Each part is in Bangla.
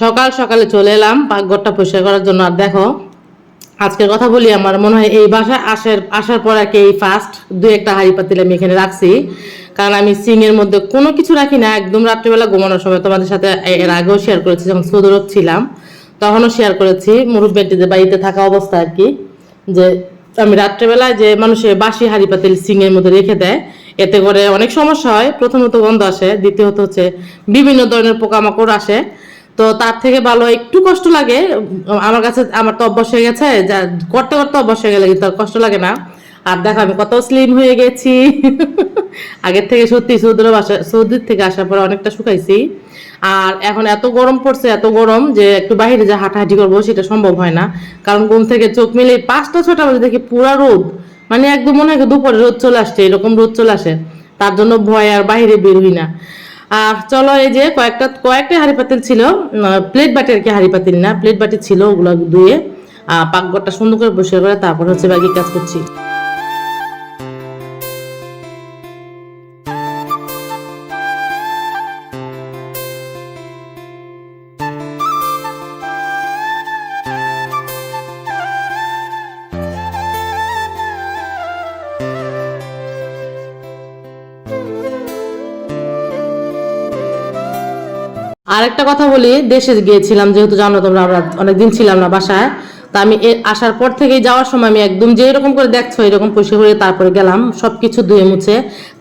সকাল সকালে চলে এলাম পাকঘরটা পরিষ্কার করার জন্য। আর দেখো, আজকের কথা বলি, আমার মনে হয় এই বাসায় আসার আসার পর আর কি এই ফার্স্ট দু একটা হাড়ি পাতিল আমি এখানে রাখছি। কারণ আমি সিং এর মধ্যে কোনো কিছু রাখি না, একদম রাত্রিবেলা ঘুমানোর সময়। তোমাদের সাথে এর আগেও শেয়ার করেছি, যখন সৌদরত ছিলাম, তখনও শেয়ার করেছি মুরব্বেটিদের বাড়িতে থাকা অবস্থা আর কি। যে আমি রাত্রেবেলায় যে মানুষের বাসি হাড়ি পাতিল সিং এর মধ্যে রেখে দেয়, এতে করে অনেক সমস্যা হয়। প্রথমত গন্ধ আসে, দ্বিতীয়ত হচ্ছে বিভিন্ন ধরনের পোকামাকড় আসে। তো তার থেকে ভালো একটু কষ্ট লাগে। আমার কাছে, আমার তো অভ্যাস হয়ে গেছে, যা করতে করতে অভ্যাস হয়ে গেলে কিন্তু কষ্ট লাগে না। আর দেখো, আমি কত স্লিম হয়ে গেছি। আগের থেকে সত্যি সৌদির বাসা, সৌদির থেকে আসার পরে অনেকটা শুকাইছি। আর এখন এত গরম পড়ছে, এত গরম যে একটু বাইরে যে হাঁটাহাঁটি করব সেটা সম্ভব হয় না। কারণ ঘুম থেকে চোখ মিলে পাঁচটা ছটা বাজে দেখি পুরা রোদ। মানে একদম মনে হয় দুপুরে রোদ চলে আসছে, এরকম রোদ চলে আসে। তার জন্য ভয় আর বাইরে বের হই না। আর চলো এই যে কয়েকটা কয়েকটা হাঁড়ি পাতিল ছিল প্লেট বাটি আর কি হাঁড়ি পাতিল না প্লেট বাটি ছিল ওগুলো ধুয়ে পাকঘরটা সুন্দর করে বসে করে তারপর হচ্ছে বাকি কাজ করছি। আর একটা কথা বলি, দেশে গিয়েছিলাম, যেহেতু জানো তোমরা আমরা অনেকদিন ছিলাম না বাসায়, তা আমি আসার পর থেকে যাওয়ার সময় আমি একদম যে এরকম করে দেখছ, এরকম পয়সা করে তারপরে গেলাম, সবকিছু ধুয়ে মুছে,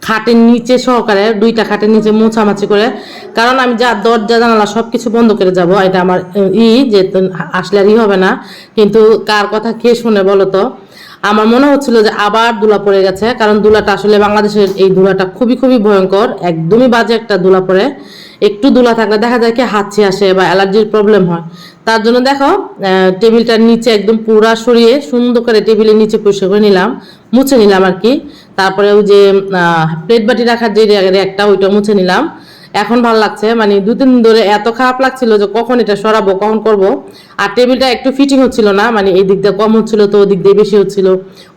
খাটের নিচে সহকারে, দুইটা খাটের নিচে মোছামাছি করে, কারণ আমি যা দরজা, জানালা সব কিছু বন্ধ করে যাব, এটা আমার, ই, যে আসলে আর ই হবে না, কিন্তু কার কথা কে শুনে বলো তো? আমার মনে হচ্ছিল যে আবার দুলা পড়ে গেছে, কারণ দুলাটা আসলে বাংলাদেশের এই দুলাটা খুবই খুবই ভয়ঙ্কর, একদমই বাজে একটা দুলা পড়ে। একটু দুলা থাকলে দেখা যায় কি হাঁচি আসে বা অ্যালার্জির প্রবলেম হয়। তার জন্য দেখো টেবিলটার নিচে একদম পুরা সরিয়ে সুন্দর করে টেবিলের নিচে পরিষ্কার করে নিলাম, মুছে নিলাম আর কি। তারপরে ওই যে প্লেট বাটি রাখার যে একটা ওইটা মুছে নিলাম। এখন ভালো লাগছে মানে দু তিন দিন ধরে এত খারাপ লাগছিল যে কখন এটা সরাবো, কখন করব। আর টেবিলটা একটু ফিটিং হচ্ছিল না মানে এই দিক দিয়ে কম হচ্ছিল তো ওদিক দিয়ে বেশি হচ্ছিল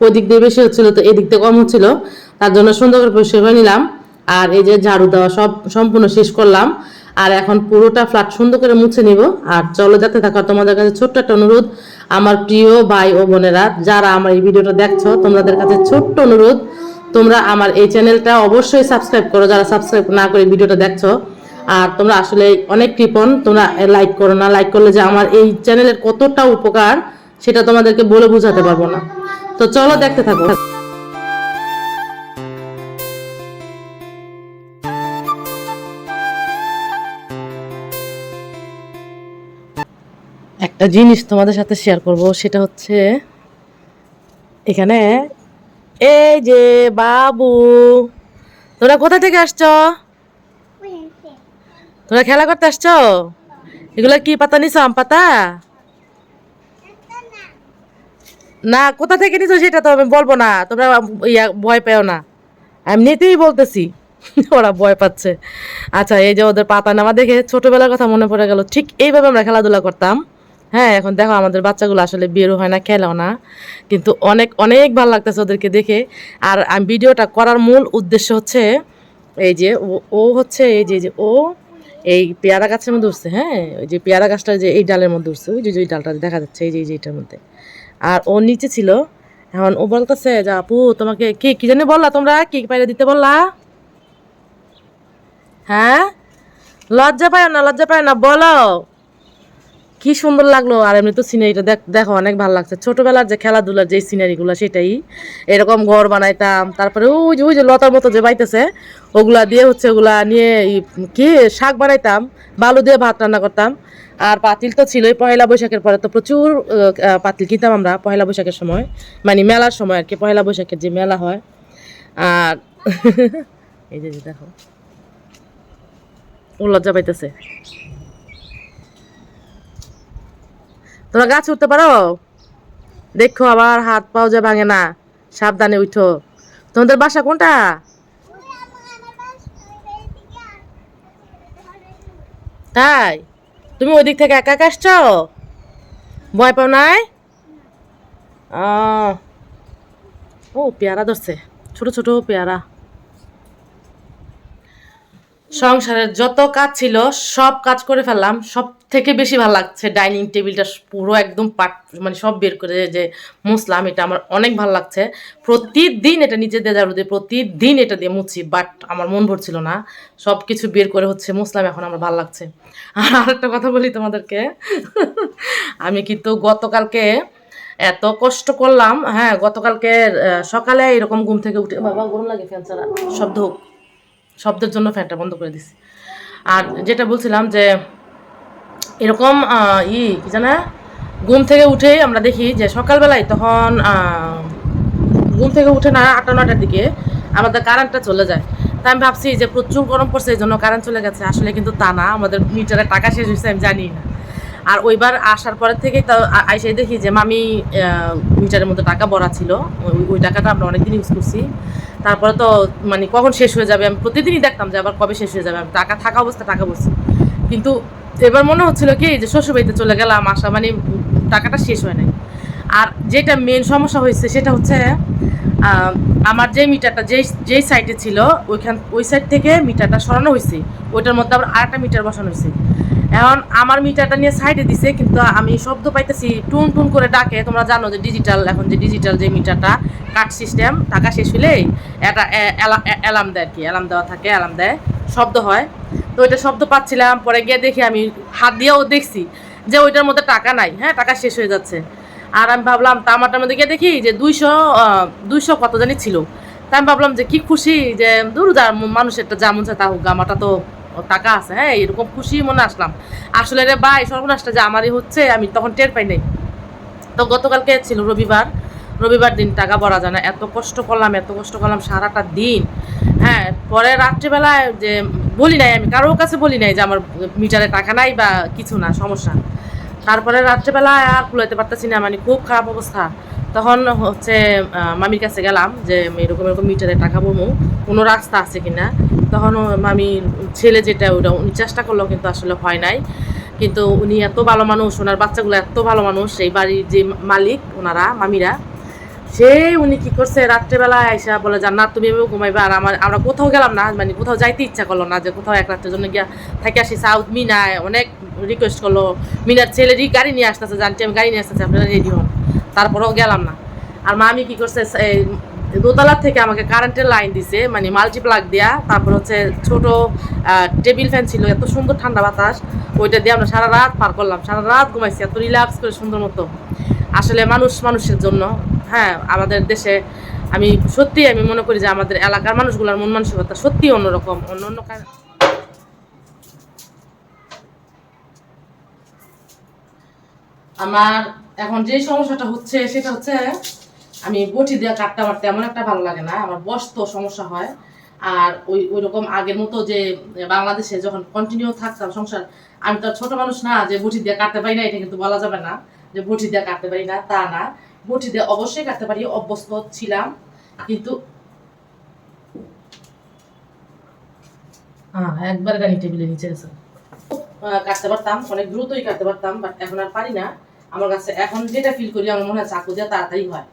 ওদিক দিয়ে বেশি হচ্ছিল তো এই দিক দিয়ে কম হচ্ছিল। তার জন্য সুন্দর করে পরিষ্কার করে নিলাম। আর এই যে ঝাড়ু দেওয়া সব সম্পূর্ণ শেষ করলাম। আর এখন পুরোটা ফ্ল্যাট সুন্দর করে মুছে নিব। আর চলো যাতে থাকো তোমাদের কাছে ছোট্ট একটা অনুরোধ, আমার প্রিয় ভাই ও বোনেরা, যারা আমার এই ভিডিওটা দেখছ, তোমাদের কাছে ছোট্ট অনুরোধ তোমরা আমার এই চ্যানেলটা অবশ্যই সাবস্ক্রাইব করো, যারা সাবস্ক্রাইব না করে ভিডিওটা দেখছ। আর তোমরা আসলে অনেক কৃপণ, তোমরা লাইক করো না লাইক করলে যে আমার এই চ্যানেলের কতটা উপকার, সেটা তোমাদেরকে বলে বোঝাতে পারব না। তো চলো দেখতে থাকো। একটা জিনিস তোমাদের সাথে শেয়ার করব, সেটা হচ্ছে এখানে এই যে বাবু, তোরা কোথা থেকে আসছ? তোরা খেলা করতে আসছ? এগুলো কি পাতা নিছ, আম পাতা? না, কোথা থেকে নিছো সেটা তো আমি বলব না, তোমরা ইয়া, ভয় পেও না। এমনিতেই বলতেছি, ওরা ভয় পাচ্ছে। আচ্ছা এই যে ওদের পাতা নামা দেখে ছোটবেলার কথা মনে পড়ে গেল। ঠিক এইভাবে আমরা খেলাধুলা করতাম। হ্যাঁ এখন দেখো আমাদের বাচ্চাগুলো আসলে বেরো হয় না, খেলেও না। কিন্তু অনেক অনেক ভালো লাগতেছে ওদেরকে দেখে। আর আমি ভিডিওটা করার মূল উদ্দেশ্য হচ্ছে এই যে ও- হচ্ছে এই যে ও এই পেয়ারা গাছের মধ্যে উঠছে হ্যাঁ? ওই যে পেয়ারা গাছটা যে এই ডালের মধ্যে উঠছে, ওই যে, ওই ডালটা দেখা যাচ্ছে, এই যে এই যে এটার মধ্যে। আর ও নিচে ছিল, এখন ও বলতেছে যে, আপু, তোমাকে কে, কি জানি বললা তোমরা? কি পাইরে দিতে বললা? হ্যাঁ? লজ্জা পায় না, লজ্জা পায় না, বলো। কি সুন্দর লাগল, আর এমনি তো সিনারিটা দেখ অনেক ভালো লাগছে। ছোটবেলার যে খেলাধুলার যে সিনারিগুলো সেটাই। এরকম ঘর বানাইতাম, তারপরে ওই যে ওই যে লতার মতো যে বাইতেছে, ওগুলা দিয়ে হচ্ছে ওগুলা নিয়ে কি, শাক বানাইতাম, বালু দিয়ে ভাত রান্না করতাম। আর পাতিল তো ছিলই পয়লা বৈশাখের পরে, তো প্রচুর পাতিল কিনতাম আমরা পয়লা বৈশাখের সময়। মানে মেলার সময় আর কি পয়লা বৈশাখের যে মেলা হয়। আর এই যে দেখো। ও লজ্জা পাইতেছে। তোমরা গাছ উঠতে পারো? দেখো আবার হাত পাও যে ভাঙে না। সাবধানে উঠো। তোমাদের বাসা কোনটা? তাই? তুমি ওই দিক থেকে একা একা ভয় পাও নাই? ও, পেয়ারা ধরছে। ছোট ছোট পেয়ারা। সংসারের যত কাজ ছিল, সব কাজ করে ফেললাম। সব থেকে বেশি ভালো লাগছে। ডাইনিং টেবিলটা পুরো একদম পাট মানে সব বের করে যে মুছলাম এটা আমার অনেক ভালো লাগছে। প্রতিদিন এটা নিচে দিয়ে ঝাড়ু দিয়ে প্রতিদিন এটা দিয়ে মুছি বাট আমার মন ভরছিল না। সব কিছু বের করে হচ্ছে মুছলাম এখন আমার ভালো লাগছে। আর আরেকটা কথা বলি তোমাদেরকে। আমি কিন্তু গতকালকে এত কষ্ট করলাম হ্যাঁ গতকালকে সকালে এরকম ঘুম থেকে উঠে বাবা, গরম লাগে ফ্যান ছাড়া। শব্দ হোক। শব্দের জন্য ফ্যানটা বন্ধ করে দিছি। আর যেটা বলছিলাম যে এরকম ই, কি জানা? ঘুম থেকে উঠে আমরা দেখি যে সকালবেলায় তখন ঘুম থেকে উঠে না, আটটা নটার দিকে আমাদের কারেন্টটা চলে যায়। তাই আমি ভাবছি যে প্রচুর গরম পড়ছে, এই জন্য কারেন্ট চলে গেছে। আসলে কিন্তু তা না, আমাদের মিটারে টাকা শেষ হয়েছে, আমি জানি না। আর ওইবার আসার পরের থেকেই তো আইসে দেখি যে মামি মিটারের মধ্যে টাকা ভরা ছিল। ওই- টাকাটা আমরা অনেকদিন ইউজ করছি। তারপরে তো মানে কখন শেষ হয়ে যাবে? আমি প্রতিদিনই দেখতাম যে আবার কবে শেষ হয়ে যাবে। আমি টাকা, থাকা অবস্থা টাকা বলছি কিন্তু এবার মনে হচ্ছিল কি যে শ্বশুরবাড়িতে চলে গেলাম আসা মানে টাকাটা শেষ হয় নাই। আর যেটা মেন সমস্যা হয়েছে সেটা হচ্ছে আমার যে মিটারটা যেই যেই সাইডে ছিল, ওইখান, ওই সাইড থেকে মিটারটা সরানো হয়েছে। ওইটার মধ্যে আবার আরেকটা মিটার বসানো হয়েছে। এখন আমার মিটারটা নিয়ে সাইডে দিছে, কিন্তু আমি শব্দ পাইতেছি, টুন টুন করে ডাকে। তোমরা জানো যে ডিজিটাল এখন যে ডিজিটাল যে মিটারটা, কাট সিস্টেম টাকা শেষ হলেই এটা অ্যালার্ম দেয় আর কি। অ্যালার্ম দেওয়া থাকে অ্যালার্ম দেয়, শব্দ হয়। তো ওইটা শব্দ পাচ্ছিলাম, পরে গিয়ে দেখি আমি হাত দিয়েও দেখছি যে ওইটার মধ্যে টাকা নাই। হ্যাঁ টাকা শেষ হয়ে যাচ্ছে। আর আমি ভাবলাম, তামাটার মধ্যে গিয়ে দেখি যে দুইশো দুইশো কত জানি ছিল। তাই আমি ভাবলাম যে কি খুশি যে দূর যা মানুষের একটা যেমন তা হোক আমারটা তো টাকা আছে হ্যাঁ এরকম খুশি মনে আসলাম। আসলে রে ভাই, সর্বনাশটা যে আমারই হচ্ছে, আমি তখন টের পাই নাই। তো গতকালকে ছিল রবিবার রবিবার দিন টাকা ভরা যায় না। এত কষ্ট করলাম, এত কষ্ট করলাম সারাটা দিন। হ্যাঁ পরে রাত্রিবেলায় যে বলি নাই আমি, কারোর কাছে বলি নাই যে আমার মিটারে টাকা নাই বা কিছু না, সমস্যা। তারপরে রাত্রেবেলায় আর কুলাইতে পারতেছি না মানে খুব খারাপ অবস্থা। তখন হচ্ছে মামির কাছে গেলাম যে এরকম এরকম মিটারে টাকা বমু কোনো রাস্তা আছে কি না তখন ও মামির ছেলে যেটা ওটা উনি চেষ্টা করল কিন্তু আসলে হয় নাই। কিন্তু উনি এত ভালো মানুষ, ওনার বাচ্চাগুলো এত ভালো মানুষ, এই বাড়ির যে মালিক, ওনারা, মামিরা সে উনি কি করছে, রাত্রেবেলায় আইসা বলে জান্নাত তুমি এভাবে ঘুমাইবে আর আমার, আমরা কোথাও গেলাম না মানে কোথাও যাইতে ইচ্ছা করল না যে, কোথাও এক রাতের জন্য গিয়া থাকি আসি। সাউথ মিনায় অনেক রিকোয়েস্ট করল। মিনার ছেলেরই গাড়ি নিয়ে আসতেছে, জানছি আমি গাড়ি নিয়ে আসতেছি, আপনারা রেডি হন। তারপরেও গেলাম না। আর মামি কি করছে দোতলার থেকে আমাকে কারেন্টের লাইন দিছে মানে মাল্টি প্লাগ দেয়া। তারপর হচ্ছে ছোট টেবিল ফ্যান ছিল, এত সুন্দর ঠান্ডা বাতাস, ওইটা দিয়ে আমরা সারা রাত পার করলাম। সারা রাত ঘুমাইছি, এত রিল্যাক্স করে সুন্দর মতো। আসলে মানুষ মানুষের জন্য। হ্যাঁ আমাদের দেশে আমি সত্যি আমি মনে করি যে আমাদের এলাকার মানুষগুলোর মন মানসিকতা সত্যি অন্যরকম, অন্য অন্য আমার এখন যে সমস্যাটা হচ্ছে সেটা হচ্ছে আমি বটি দিয়ে কাটতে মারতে এমন একটা ভালো লাগে না, আমার বসতো সমস্যা হয়। আর ওই ওই রকম আগের মতো যে বাংলাদেশে যখন কন্টিনিউ থাকতাম সংসার, আমি তো ছোট মানুষ না, যে বটি দিয়ে কাটতে পারি না, এটা কিন্তু বলা যাবে না যে বটি দিয়ে কাটতে পারি না, তা না। বটি দিয়ে অবশ্যই কাটতে পারি অভ্যস্ত ছিলাম কিন্তু হ্যাঁ একবার গাড়ি নিচে আহ, কাটতে পারতাম অনেক দ্রুতই কাটতে পারতাম বাট এখন আর পারি না। আমার কাছে এখন যেটা ফিল করি আমার মনে হয় চাকু দিয়া তাড়াতাড়ি হয়।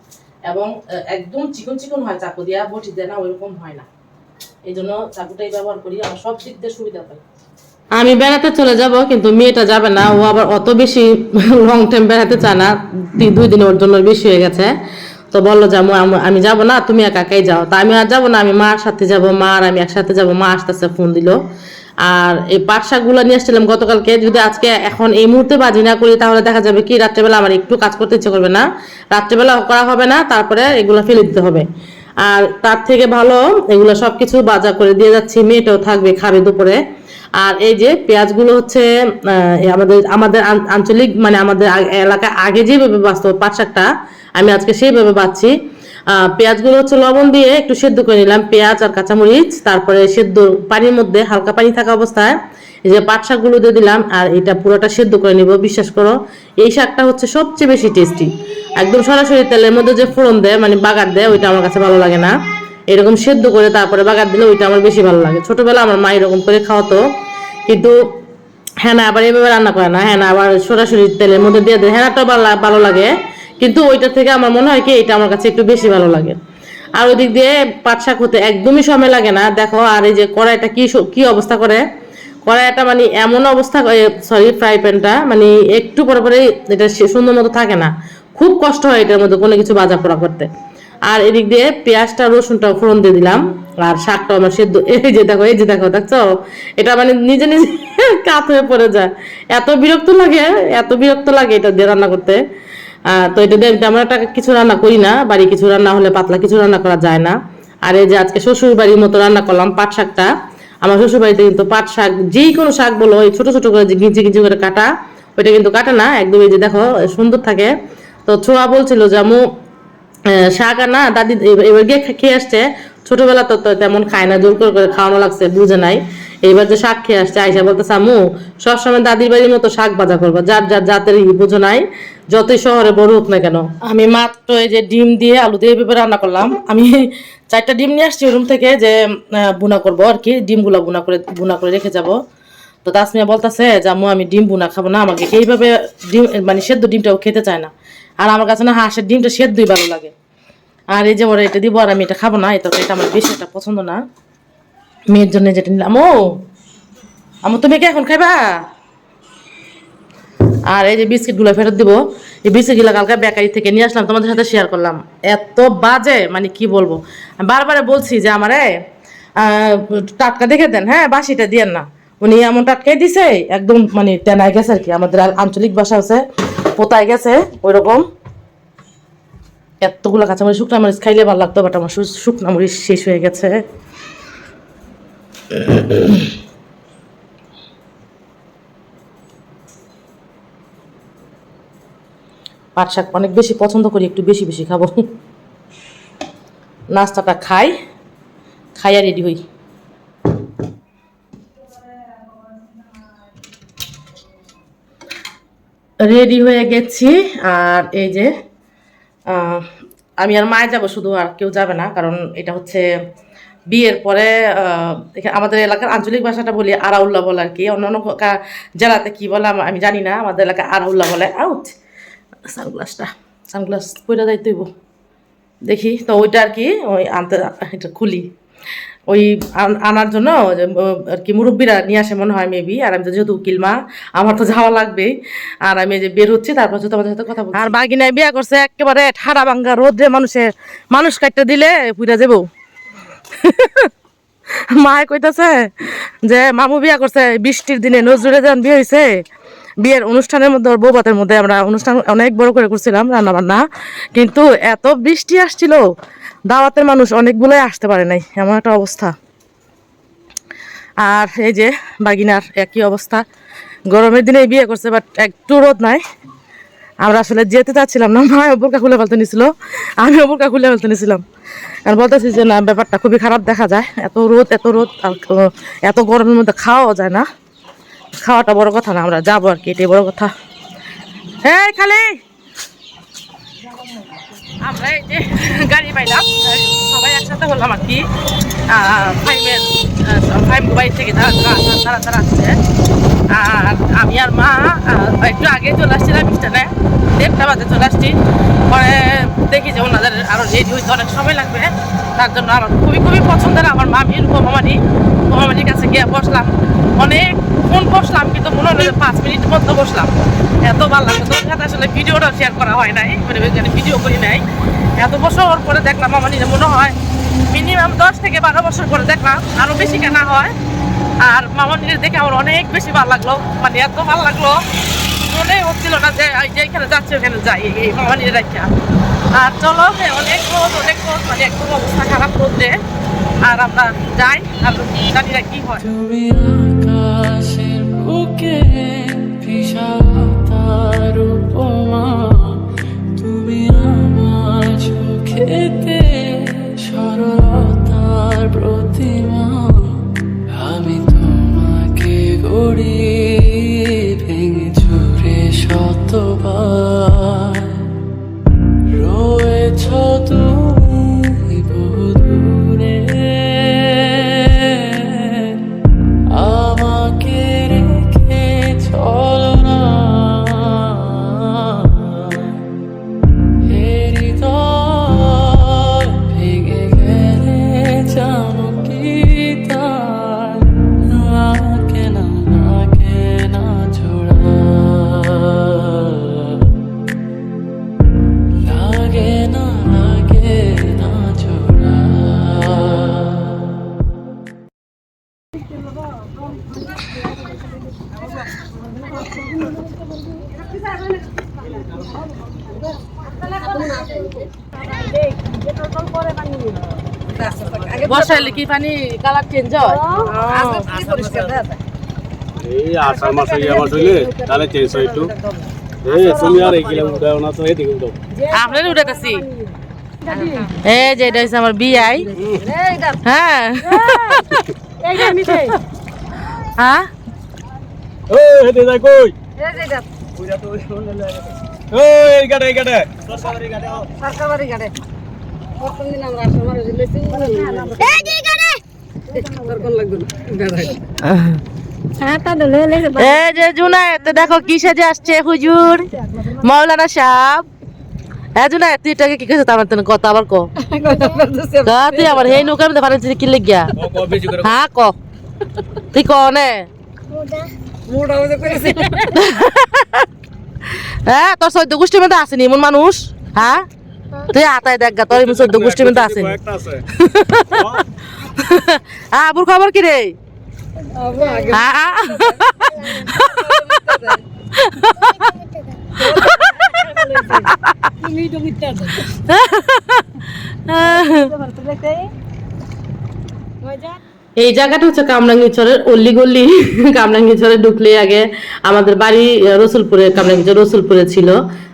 এবং একদম চিকন চিকন হয় চাকু দিয়া বটি দেয় না ওইরকম হয় না। এই জন্য চাকুটাই ব্যবহার করি আমার সব দিক দিয়ে সুবিধা পাই আমি বেড়াতে চলে যাব, কিন্তু মেয়েটা যাবে না। ও আবার অত বেশি লং টাইম বেড়াতে চায় না। দুই দিন ওর জন্য বেশি হয়ে গেছে। তো বলল যে, আমি যাব না, তুমি একা একাই যাও। তা আমি আর যাব না, আমি মার সাথে যাব, মা আর আমি একসাথে যাব, মা আসতেছে ফোন দিল। আর এই পাট শাকগুলো নিয়ে আসছিলাম গতকালকে, যদি আজকে এখন এই মুহূর্তে বাজি না করি, তাহলে দেখা যাবে কি, রাত্রেবেলা আমার একটু কাজ করতে ইচ্ছে করবে না। রাত্রেবেলা করা হবে না, তারপরে এগুলো ফেলে দিতে হবে। আর তার থেকে ভালো এগুলো সবকিছু বাজার করে দিয়ে যাচ্ছি, মেয়েটাও থাকবে, খাবে দুপুরে। আর এই যে পেঁয়াজগুলো হচ্ছে আমাদের আমাদের আঞ্চলিক মানে আমাদের এলাকায় আগে যেভাবে বাঁচতো পাট শাকটা আমি আজকে সেইভাবে বাঁচছি। পেঁয়াজগুলো হচ্ছে লবণ দিয়ে একটু সেদ্ধ করে নিলাম, পেঁয়াজ আর কাঁচামরিচ, তারপরে সেদ্ধ পানির মধ্যে হালকা পানি থাকা অবস্থায়। এই যে পাট শাকগুলো দিয়ে দিলাম, আর এটা পুরোটা সেদ্ধ করে নিব, বিশ্বাস করো। এই শাকটা হচ্ছে সবচেয়ে বেশি টেস্টি একদম সরাসরি তেলের মধ্যে যে ফোড়ন দেয় মানে বাগার দেয়, ওইটা আমার কাছে ভালো লাগে না। এরকম সেদ্ধ করে তারপরে বাগার দিলে ওইটা আমার বেশি ভালো লাগে। ছোটবেলা আমার মা এরকম করে খাওয়াতো, কিন্তু হ্যাঁ না আবার এভাবে রান্না করে না। হ্যাঁ আবার সরাসরি তেলের মধ্যে দিয়ে দেয়। হ্যাঁ ভালো ভালো লাগে, কিন্তু ওইটা থেকে আমার মনে হয় কি, এটা আমার কাছে একটু বেশি ভালো লাগে। আর ওদিক দিয়ে পাট শাক হতে একদমই সময় লাগে না। দেখো, আর এই যে কড়াইটা কি কি অবস্থা করে? কড়াইটা মানে এমন অবস্থা সরি ফ্রাই প্যানটা মানে একটু পরে পরে এটা সুন্দর মতো থাকে না। খুব কষ্ট হয় এটার মধ্যে কোনো কিছু বাজা পোড়া করতে। আর এদিক দিয়ে পেঁয়াজটা, রসুনটা ফোড়ন দিয়ে দিলাম, আর শাকটা আমার সেদ্ধ। এই যে দেখো, এই যে দেখো, দেখছ? এটা মানে নিজে নিজে কাত হয়ে পড়ে যায়। এত বিরক্ত লাগে, এত বিরক্ত লাগে এটা দিয়ে রান্না করতে। তো এটা দিয়ে তেমন একটা কিছু রান্না করি না, বাড়ি কিছু রান্না হলে পাতলা কিছু রান্না করা যায় না। আর এই যে আজকে শ্বশুর বাড়ির মতো রান্না করলাম পাট শাকটা আমার শ্বশুরবাড়িতে কিন্তু পাট শাক, যেই কোনো শাক বলো ওই ছোটো ছোটো করে গিঞ্জি গিঞ্চি করে কাটা, ওইটা কিন্তু কাটা না, একদম এই যে দেখো, সুন্দর থাকে। তো ছোয়া বলছিল যে আমু শাক আনা, দাদি এবার গিয়ে খেয়ে আসছে ছোটবেলা তো তেমন খায় না, জোর করে করে খাওয়ানো লাগছে, বুঝে নাই। এইবার যে শাক খেয়ে আসছে আইসা বলতে সামু সবসময় দাদির বাড়ির মতো শাক ভাজা করব, যার যার জাতের বুঝো নাই? যতই শহরে বড় হোক না কেন। আমি মাত্র এই যে ডিম দিয়ে আলু দিয়ে এভাবে রান্না করলাম। আমি চারটা ডিম নিয়ে আসছি রুম থেকে যে বুনা করব আর কি, ডিমগুলো বুনা করে বুনা করে রেখে যাব। তো তাসমিয়া বলতেছে আম্মু, আমি ডিম বুনা খাব না, আমাকে এইভাবে ডিম মানে সেদ্ধ ডিমটাও খেতে চায় না। আর আমার কাছে না, হাঁসের ডিমটা সেদ্ধই ভালো লাগে। আর এই যে ওরা এটা দিব, আর আমি এটা খাব না, এই তরকারিটা আমার বেশি একটা পছন্দ না। মেয়ের জন্য যেটা নিলাম, ও! আমু, তুমি কি এখন খাইবা? আর এই যে বিস্কিটগুলো ফেরত দিব, এই বিস্কিটগুলো কালকে বেকারি থেকে নিয়ে আসলাম, তোমাদের সাথে শেয়ার করলাম। এত বাজে মানে কি বলব? বারবারে বলছি যে আমারে টাটকা দেখে দেন হ্যাঁ বাসিটা দিয়েন না। উনি এমন টাটকাই দিছে, একদম মানে টেনায় গেছে আর কি, আমাদের আঞ্চলিক ভাষা আছে, পোতায় গেছে ওই রকম এতগুলো কাঁচামরিচ শুকনা মরিচ খাইলে ভালো লাগতো বাট আমার শুকনা মরিচ শেষ হয়ে গেছে। পাট শাক অনেক বেশি পছন্দ করি, একটু বেশি বেশি খাব। নাস্তাটা খাই, খাইয়া রেডি হই। রেডি হয়ে গেছি, আর এই যে আমি আর মায়ে যাব শুধু আর কেউ যাবে না, কারণ এটা হচ্ছে বিয়ের পরে আমাদের এলাকার আঞ্চলিক ভাষাটা বলি আরাউল্লা বলে আর কি। অন্য অন্য জেলাতে কী বলে আমি জানি না, আমাদের এলাকায় আরাউল্লা বলে। আউট সানগ্লাসটা, সানগ্লাস পরে যাইতেইব দেখি, তো ওইটা আর কি, ওই আনতে এটা খুলি। ওই আন- আনার জন্য আর কি মুরব্বীরা নিয়ে আসে মনে হয় মেবি আর আমি তো যেহেতু উকিল মা, আমার তো যাওয়া লাগবেই আর আমি যে বের হচ্ছি, তারপর হচ্ছে তোমাদের সাথে কথা বলছি। আর বাগিনায় বিয়া করছে, একেবারে ঠাড়া ভাঙ্গা রোদ্রে মানুষের মানুষ কাটতে দিলে পুরা যাব। মায়ে কইতাছে যে, মামু বিয়া করছে, বৃষ্টির দিনে নজরুলে যখন বিয়ে হয়েছে বিয়ের অনুষ্ঠানের মধ্যে বৌবাতের মধ্যে আমরা অনুষ্ঠান অনেক বড় করে করছিলাম রান্না বান্না কিন্তু এত বৃষ্টি আসছিল, দাওয়াতের মানুষ অনেকগুলোই আসতে পারে নাই। এমন একটা অবস্থা। আর এই যে বাগিনার একই অবস্থা। গরমের দিনে বিয়ে করছে বাট একটু রোদ নাই। আমরা আসলে যেতে চাচ্ছিলাম না মা বোরকা খুলে ফেলতে নিছিল। আমি বোরকা খুলে ফেলতে নিছিলাম। আর বলতেছি যে না, ব্যাপারটা খুবই খারাপ দেখা যায়। এত রোদ এত রোদ, আর এত গরমের মধ্যে খাওয়াও যায় না। খাওয়াটা বড় কথা না, আমরা যাব আর কি, এটাই বড় কথা। হ্যাঁ খালি! আমরা এই যে গাড়ি পাইলাম, সবাই একসাথে হলাম আর কি। ফাইভের ফাইভ বাড়ি থেকে তারা তারা আসছে। আর আমি আর মা একটু আগে চলে আসছিলাম স্টেশনে। দেড়টা বাজে চলে আসছি। পরে দেখি যে ওনাদের আরও রেডি হইতে অনেক সময় লাগবে। তার জন্য আমার খুবই খুবই পছন্দের আমার মামি রূপমামানি রূপমামানির কাছে গিয়ে বসলাম। অনেক ফোন বসলাম, কিন্তু মনে হলো পাঁচ মিনিট মতো বসলাম। এত ভালো লাগল। তোর সাথে আসলে ভিডিওটা শেয়ার করা হয় নাই মানে ভিডিও করি নাই। এত বছর পরে দেখলাম আমার নিজে মনে হয় মিনিমাম দশ থেকে বারো বছর পরে দেখলাম, আরও বেশি কেনা হয়। আর মামার মিনির দেখে আমার অনেক বেশি ভালো লাগল। মানে এত ভালো লাগল। মনে হচ্ছিল না যে যেখানে যাচ্ছে, ওখানে যাই। এই- মামা নিজের দেখা আর চলো অনেক রোদ অনেক রোদ মানে একদম অবস্থা খারাপ রোদে। আর আমরা যাই আর জানি না কি হয়। কি পানি কালার চেঞ্জ হয়? এই আষাঢ় মাসে ইয়া মাস হইলে তাহলে চেঞ্জ হয় একটু। এই তুমি আর এগুলো উঠাও না তো এদিকে উঠাও। আপনার উঠাতেছি এই যে এটা হচ্ছে আমার বিআই। হ্যাঁ। হ্যাঁ? ওই হেঁটে যাই কই? ওই এই গাড়ি এই গাড়ি। এই যে জুনায়েত দেখো কি সেজে আসছে হুজুর। মাওলানা সাহেব। হ্যাঁ জুনায়েত তুই এটাকে কি আমার তেন আবার ক ক তুই আমার হেই নৌকার মধ্যে পানি কি লেগিয়া? ও ক হ্যাঁ ক। তুই ক নে। হ্যাঁ তোর চৈদ্দ গোষ্ঠীর মধ্যে আসেনি এমন মানুষ? হ্যাঁ? তুই আতাই দেখ গা তোর চৈদ্দ গোষ্ঠীর মধ্যে আসেনি। আবুর খবর কি রে? এই জায়গাটা হচ্ছে কামরাঙ্গীচরের অল্লি গল্লি। কামরাঙ্গীচরে ঢুকলে আগে আমাদের বাড়ি রসুলপুরে কামরাঙ্গীচর রসুলপুরে ছিল।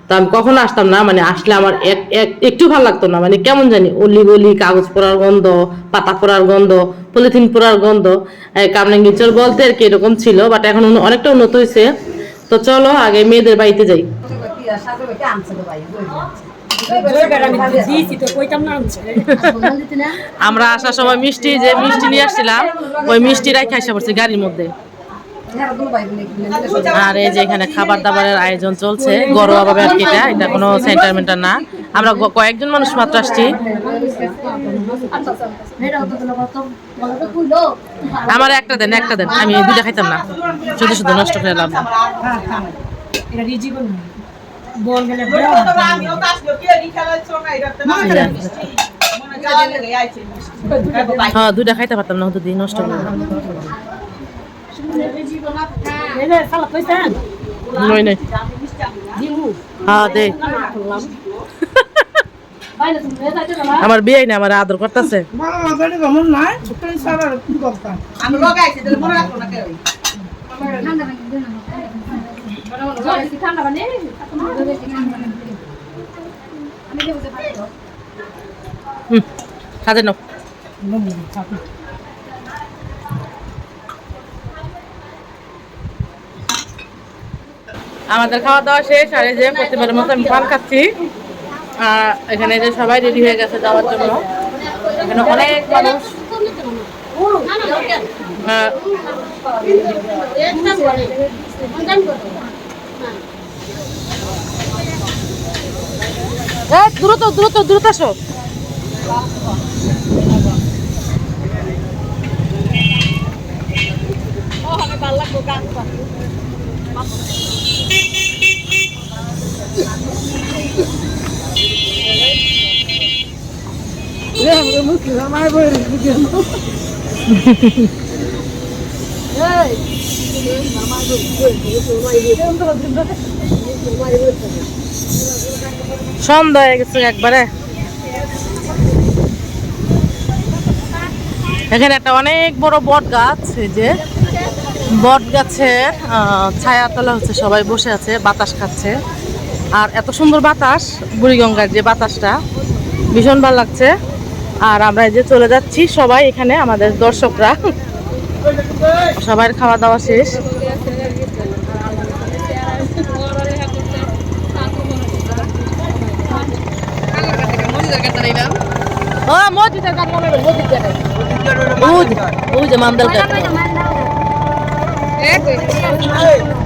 তো আমি কখনো আসতাম না মানে আসলে আমার এক, এক- একটু ভালো লাগতো না। মানে কেমন জানি অল্লি গলি কাগজ পোড়ার গন্ধ, পাতা পোড়ার গন্ধ, পলিথিন পোড়ার গন্ধ কামরাঙ্গীচর বলতে আর কি এরকম ছিল বাট এখন অনেকটা উন্নত হয়েছে তো চলো, আগে মেয়েদের বাড়িতে যাই। আমরা আসার সময় মিষ্টি যে মিষ্টি নিয়ে আসছিলাম, ওই মিষ্টি রাখা এসে পড়ছি গাড়ির মধ্যে। আর এই যে এখানে খাবার দাবারের আয়োজন চলছে ঘরোয়া ভাবে আর কি এটা এটা কোনো সেন্টার মেন্টার না। আমরা কয়েকজন মানুষ মাত্র আসছি। আমার একটা দেন একটা দেন, আমি দুইটা খাইতাম না। শুধু শুধু নষ্ট করে লাভ না। হ্যাঁ দুইটা খাইতে পারতাম না দুদিন নষ্ট করে নাই। হ্যাঁ দে। আমার বিয়ে না আমার আদর করতেছে। নাও। আমাদের খাওয়া দাওয়া শেষ আর এই যে প্রতিবারের মতো আমি পান খাচ্ছি। আর এখানে যে সবাই রেডি হয়ে গেছে যাওয়ার জন্য। এখানে অনেক মানুষ। এই, দ্রুত দ্রুত দ্রুত আসো। সন্ধ্যা হয়ে গেছে একবারে। এখানে একটা অনেক বড় বট গাছ যে। বট গাছের আহ, ছায়া তলা হচ্ছে সবাই বসে আছে বাতাস খাচ্ছে। আর এত সুন্দর বাতাস বুড়িগঙ্গার যে বাতাসটা ভীষণ ভালো লাগছে। আর আমরা যে চলে যাচ্ছি সবাই এখানে আমাদের দর্শকরা। সবার খাওয়া দাওয়া শেষ। ও যে মামদাল গান এক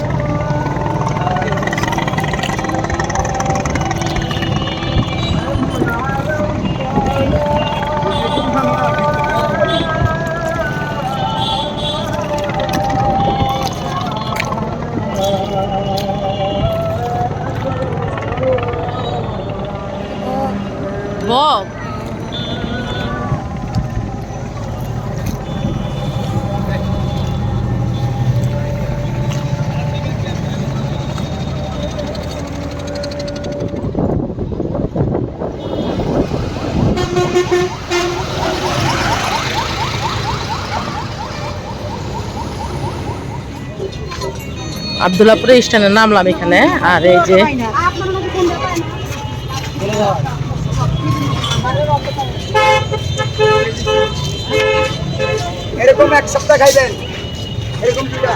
আবদুল্লাপুরে স্ট্যান্ডে নামলাম এখানে আর এই যে এরকম এক সপ্তাহ খাইবেন এরকম দুটা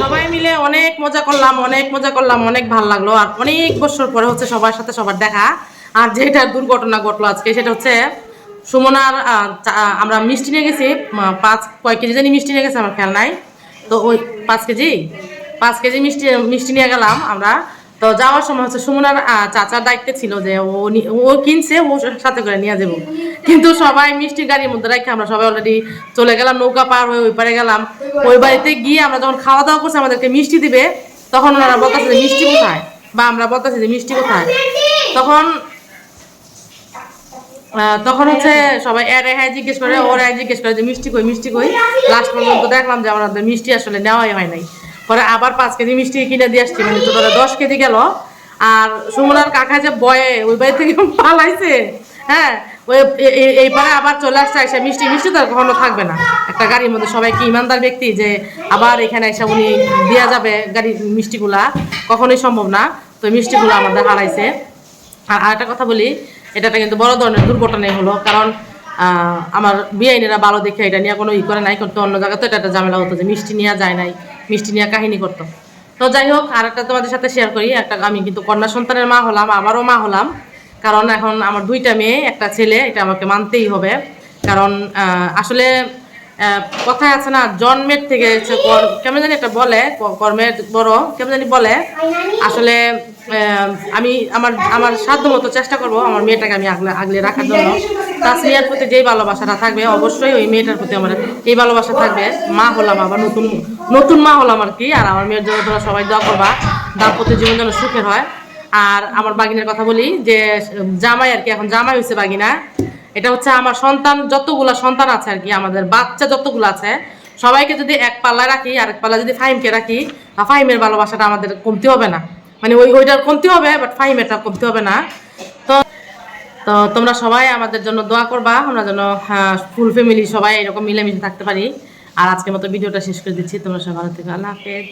সবাই মিলে অনেক মজা করলাম, অনেক মজা করলাম, অনেক ভালো লাগল। আর অনেক বছর পরে হচ্ছে সবার সাথে সবার দেখা। আর যেটা দুর্ঘটনা ঘটলো আজকে, সেটা হচ্ছে সুমনার আমরা মিষ্টি নিয়ে গেছি পাঁচ কয়েক কেজি জানি মিষ্টি নিয়ে গেছে, আমার খেয়াল নাই। তো ওই পাঁচ কেজি পাঁচ কেজি মিষ্টি মিষ্টি নিয়ে গেলাম আমরা। তো যাওয়ার সময় হচ্ছে সুমনার চাচার দায়িত্বে ছিল যে ও ও কিনছে, ও সাথে করে নিয়ে যাব। কিন্তু সবাই মিষ্টি গাড়ির মধ্যে রেখে আমরা সবাই অলরেডি চলে গেলাম, নৌকা পার হয়ে ওই পারে গেলাম। ওই বাড়িতে গিয়ে আমরা যখন খাওয়া দাওয়া করছি, আমাদেরকে মিষ্টি দিবে, তখন ওনারা বলতেছে যে, মিষ্টি কোথায়? বা আমরা বলতেছি যে, মিষ্টি কোথায়? তখন তখন হচ্ছে সবাই এর হ্যাঁ জিজ্ঞেস করে ওর হ্যাঁ জিজ্ঞেস করে যে, মিষ্টি কই মিষ্টি কই? লাস্ট পর্যন্ত দেখলাম যে, আমাদের মিষ্টি আসলে নেওয়াই হয় নাই। পরে আবার পাঁচ কেজি মিষ্টি কিনে দিয়ে আসছি মানে টোটালে দশ কেজি গেল। আর সুমনার কাকা যে বয়ে, ওই বাড়ি থেকে পালাইছে। হ্যাঁ ওই এ- এ- এই পারে আবার চলে আসছে, এসে মিষ্টি মিষ্টি তো কখনো থাকবে না। একটা গাড়ির মধ্যে সবাই কি ইমানদার ব্যক্তি যে আবার এখানে এসে উনি দেওয়া যাবে গাড়ি মিষ্টিগুলা? কখনোই সম্ভব না। তো মিষ্টিগুলো আমাদের হারাইছে। আর আরেকটা কথা বলি এটা একটা কিন্তু বড় ধরনের দুর্ঘটনাই হলো, কারণ আমার বিআইনেরা ভালো দেখে এটা নিয়ে কোনো ই করে নাই, কিন্তু অন্য জায়গাতে এটা একটা ঝামেলা হতো যে মিষ্টি নেওয়া যায় নাই। মিষ্টি নিয়ে কাহিনী করতো তো যাই হোক আর একটা তোমাদের সাথে শেয়ার করি। একটা আমি কিন্তু কন্যা সন্তানের মা হলাম, আমারও মা হলাম। কারণ এখন আমার দুইটা মেয়ে, একটা ছেলে, এটা আমাকে মানতেই হবে। কারণ আসলে কথায় আছে না, জন্মের থেকে কেমন জানি একটা বলে কর্মের বড়, কেমন জানি বলে, আসলে আমি আমার আমার সাধ্য মতো চেষ্টা করব আমার মেয়েটাকে আমি আগলে আগলে রাখার জন্য। তাসমিয়ার প্রতি যেই ভালোবাসাটা থাকবে, অবশ্যই ওই মেয়েটার প্রতি আমার এই ভালোবাসা থাকবে। মা হলাম আবার নতুন নতুন মা হলাম আর কি, আর আমার মেয়ের জন্য তোমরা সবাই দোয়া করবা দাম্পত্য জীবন যেন সুখের হয়। আর আমার বাগিনের কথা বলি যে, জামাই আর কি, এখন জামাই হয়েছে বাগিনা। এটা হচ্ছে আমার সন্তান, যতগুলা সন্তান আছে আর কি, আমাদের বাচ্চা যতগুলো আছে, সবাইকে যদি এক পাল্লায় রাখি আর এক পাল্লা যদি ফাইমকে রাখি বা ফাহিমের ভালোবাসাটা আমাদের কমতি হবে না। মানে ওই ওইটার কমতি হবে বাট ফাহিমেরটা কমতি হবে না। তো তো তোমরা সবাই আমাদের জন্য দোয়া করবা, আমরা যেন ফুল ফ্যামিলি সবাই এরকম মিলেমিশে থাকতে পারি। আর আজকের মতো ভিডিওটা শেষ করে দিচ্ছি, তোমরা সবাই ভালো থেকে, আল্লাহ হাফেজ।